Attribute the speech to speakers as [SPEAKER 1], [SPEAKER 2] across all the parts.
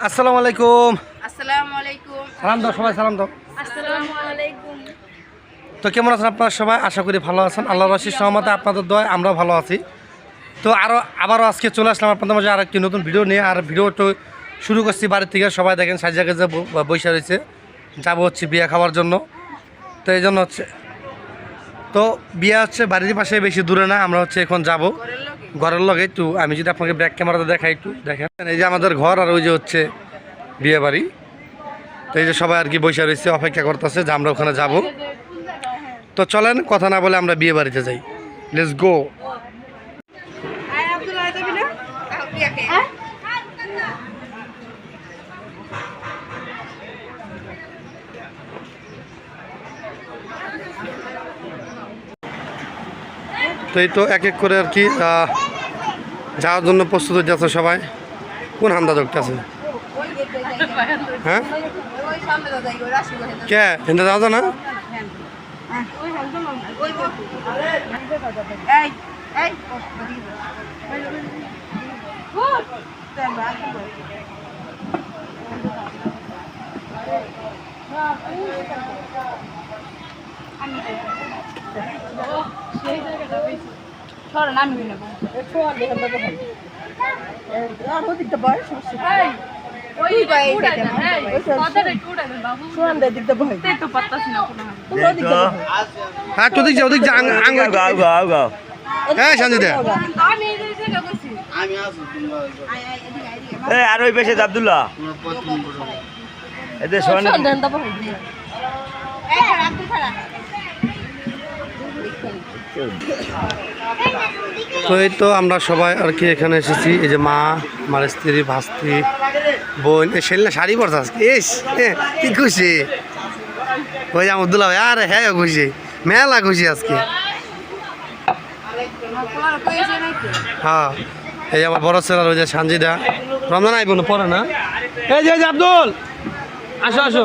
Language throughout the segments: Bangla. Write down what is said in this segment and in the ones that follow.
[SPEAKER 1] আসসালামু আলাইকুম।
[SPEAKER 2] আসসালামু আলাইকুম।
[SPEAKER 1] সালাম দাও সবাই সালাম দাও।
[SPEAKER 2] আসসালামু আলাইকুম।
[SPEAKER 1] তো কেমন আছেন আপনারা সবাই? আশা করি ভালো আছেন। আল্লাহ রশিদ সহমতে আপনাদের দয় আমরা ভালো আছি। তো আরও আবারও আজকে চলে আসলাম আপনাদের মাঝে আর একটি নতুন ভিডিও নিয়ে। আর ভিডিও শুরু করছি বাড়ির থেকে। সবাই দেখেন সাজিয়াকে যে ব- বসে রয়েছে। যাব হচ্ছে বিয়ে খাওয়ার জন্য। তো এই জন্য হচ্ছে তো বিয়ে হচ্ছে বাড়ির পাশে বেশি দূরে না, আমরা হচ্ছে এখন যাব।
[SPEAKER 2] ঘরের
[SPEAKER 1] লগে একটু, আমি যদি আপনাকে ব্যাক ক্যামেরাতে দেখাই একটু, দেখেন। এই যে আমাদের ঘর আর ওই যে হচ্ছে বিয়ে বাড়ি। তো এই যে সবাই আর কি বসে রয়েছে, অপেক্ষা করতেছে যে আমরা ওখানে যাব। তো চলেন, কথা না বলে আমরা বিয়ে বাড়িতে যাই। লেটস গো
[SPEAKER 2] আয় আব্দুল্লাহ যাবি না বিয়াকে
[SPEAKER 1] তো এই তো এক এক করে আর কি যাওয়ার জন্য প্রস্তুত হয়ে যাচ্ছে সবাই। কোন হান্দা আছে?
[SPEAKER 2] ওই গেটে যাই
[SPEAKER 1] হ্যাঁ? কে? হিন্দা যাওয়া যায় না?
[SPEAKER 2] সরেন আমি নেব আর ওই
[SPEAKER 1] হ্যাঁ তো ওদিক হ্যাঁ
[SPEAKER 3] আর পেশে আব্দুল্লাহ। এদের
[SPEAKER 2] দেন তারপর এই খারাপ তুই খারাপ
[SPEAKER 1] তো এই তো আমরা সবাই আর কি এখানে এসেছি। এই যে মা আমার স্ত্রী, ভাস্তি, বোন, এই সেলিনা শাড়ি পরছে আজকে। এস কি খুশি। ওই যে আব্দুল্লাহ ভাই, আরে হ্যাঁ খুশি। মেলা খুশি আজকে। হ্যাঁ এই আমার বড় ছেলের ওই যে সানজিদা। রমজান আইব না, পরে না? এই যে আব্দুল, আসো আসো।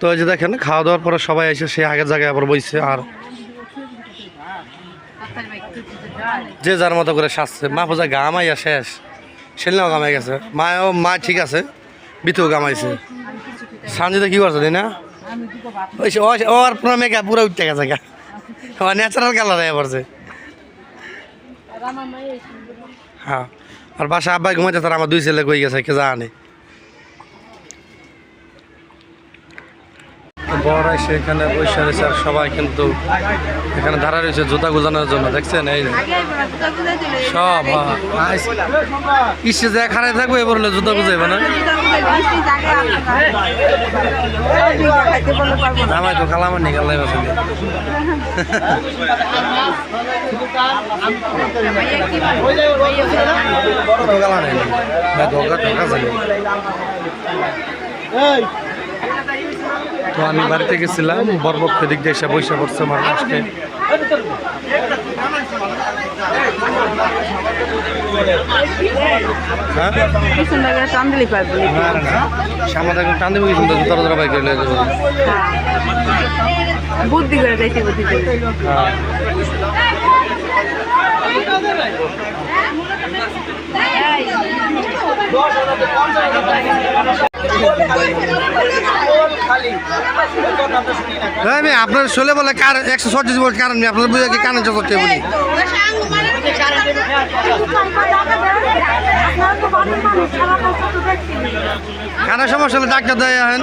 [SPEAKER 1] তো এই যে দেখেন, খাওয়া দাওয়ার পরে সবাই এসে সে আগের জায়গায় আবার বইছে আর যে যার মতো করে সাজছে মা পূজা গামাইয়া শেষ। সেলিনাও কামাই গেছে। মায়ও, মা ঠিক আছে বিতুও গামাইছে সানজিদা কি করছে না ওই ও- ওর পুরো মেঘা, পুরো উঠতে গেছে গা। ও ন্যাচারাল কালার হয়ে পড়ছে। হ্যাঁ। আর বাসা আব্বাই ঘুমাইতে তার আমার দুই ছেলে কই গেছে, কে জানে। বড় সেখানে এখানে বসে রয়েছে আর সবাই কিন্তু এখানে দাঁড়া রয়েছে জুতা গুজানোর জন্য, দেখছেন? এই সব হ্যাঁ। ইসে, যে খারাই থাকবে, এবার হলে জুতা গুজাইবে না?
[SPEAKER 2] বললে
[SPEAKER 1] আমার তো কালামার নিকাল লাগবে
[SPEAKER 2] ভাইয়া কি বলে ভাইয়া
[SPEAKER 1] নেই। না ধোকা ধোকা জানি। তো আমি বাড়িতে গেছিলাম বরপক্ষ দিক দিয়ে এসে বৈশা পড়ছে আমার সামনে টান দেবো বাইক যাব
[SPEAKER 2] বুদ্ধি করে যাইতে বুদ্ধি করে
[SPEAKER 1] হ্যাঁ। আমি আপনার শোলে বলে কার একশো ছত্রিশ বলে কারণ আপনার বুঝে কি কারণ চলছে বলি কারও সমস্যা হলে ডাক্তার দেয় আহেন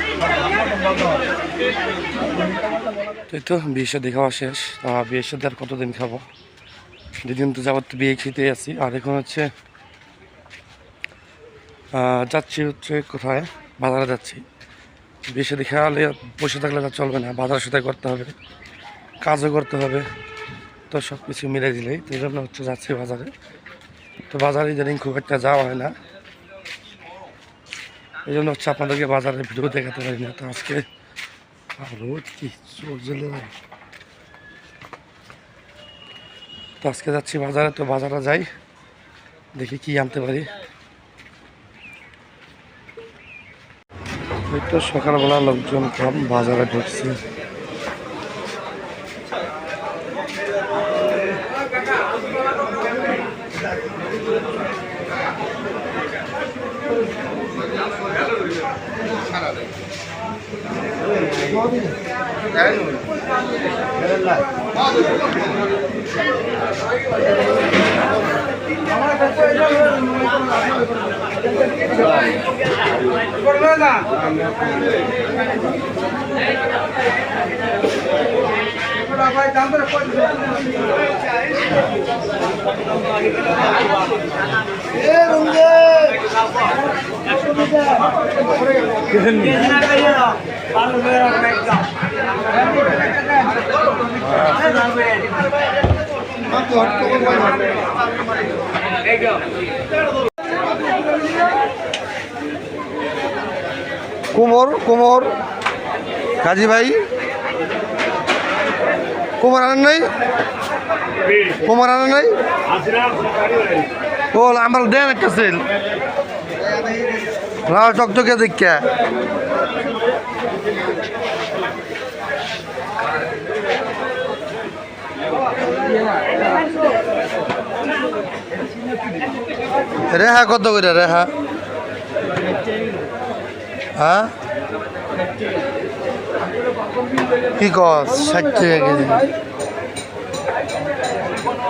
[SPEAKER 1] এই তো, বিয়ে সাথে খাওয়া শেষ। বিয়ের সাথে আর কতদিন খাব? দুদিন তো যাবার তো বিয়ে খেতে আছি। আর এখন হচ্ছে যাচ্ছি হচ্ছে কোথায়? বাজারে যাচ্ছি। বিয়ে সাথে খেয়ালে বসে থাকলে তা চলবে না। বাজার সাথে করতে হবে। কাজও করতে হবে। তো সব কিছু মিলে দিলেই। তো এই জন্য হচ্ছে যাচ্ছি বাজারে। তো বাজারে ইদানিং খুব একটা যাওয়া হয় না। এই জন্য হচ্ছে আপনাদেরকে বাজারে ভিডিও দেখাতে পারি না। তো আজকে রোদ কি চলছিল তো আজকে যাচ্ছি বাজারে, তো বাজারে যাই, দেখি কি আনতে পারি। তো সকালবেলা লোকজন কম বাজারে ঢুকছে। দাম করে কোমর কোমর। কাজী ভাই। কোমর আনেন নাই? কোমর আনেন নাই? ও আমার দেন একটা সেল। লাল চকচকে দেখা। রেহা কত করে রেহা? হ্যাঁ? কি কস ষাট কেজি।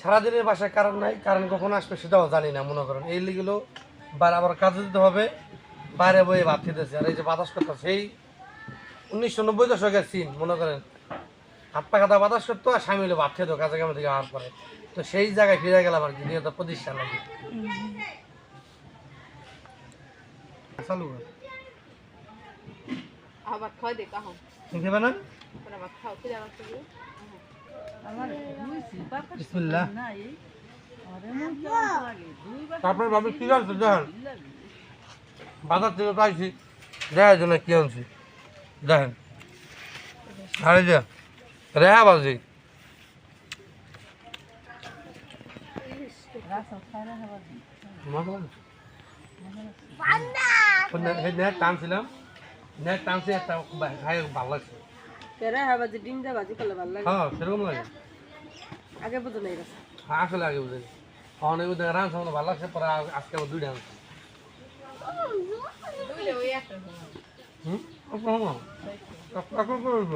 [SPEAKER 1] সারাদিনের বাসায় কারণ নাই কারণ কখন আসবে সেটাও জানি না মনে করেন। এই লিগুলো বার আবার কাজে দিতে হবে বাইরে বয়ে ভাত খেতেছে। আর এই যে বাতাস করতো সেই উনিশশো নব্বই দশকের সিন মনে করেন। হাত পা খাতা বাতাস করতো আর স্বামী হলে ভাত খেতো কাজে কামে থেকে আওয়ার পরে। তো সেই জায়গায় ফিরে গেলাম আর কি নিয়ত প্রতিষ্ঠা লাগে। চালু
[SPEAKER 2] আবার খাওয়া দে কাহ।
[SPEAKER 1] না
[SPEAKER 2] আবার খাও তুই আবার খাবি
[SPEAKER 1] বিসমিল্লাহ। তারপরে ভাবি কি আনছো দেখেন বাজার থেকে পাইছি দেখার জন্য কি আনছি? দেখেন। আরে যে রেহা বাজি। টানছিলাম। নেট টানছি একটা খাই ভালো লাগছে।
[SPEAKER 3] তেরা হ্যাঁ বাজি ডিম বাজি করলে ভালো লাগে।
[SPEAKER 1] হ্যাঁ সেরকম লাগে।
[SPEAKER 3] আগে বুঝো নাই গেছে
[SPEAKER 1] আসলে আগে বুঝে অনেক বুঝে রান্না সামনে ভালো লাগছে পরে আজকে আবার দুইটা আনছি হুম? করব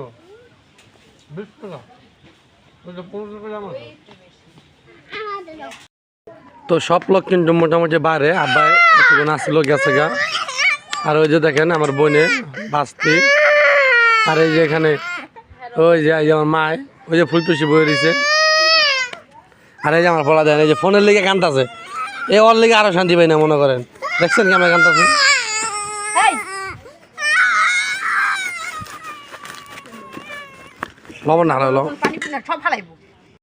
[SPEAKER 1] বিশ টাকা। তো সব লোক কিন্তু মোটামুটি বাইরে আব্বাই কিছুক্ষণ আসলো গেছে গা। আর ওই যে দেখেন আমার বোনে বাস্তি। আর এই যে এখানে ওই যে যে আমার মায় ওই যে ফুলটুসি বয়ে দিছে আর এই যে আমার পড়া দেন এই যে ফোনের লিগে কান্দাছে। এ ওর লিগে আরও শান্তি পাই না মনে করেন। দেখছেন কেমন কান্দাছে? লবণ না হলো
[SPEAKER 2] সব ফালাইবো।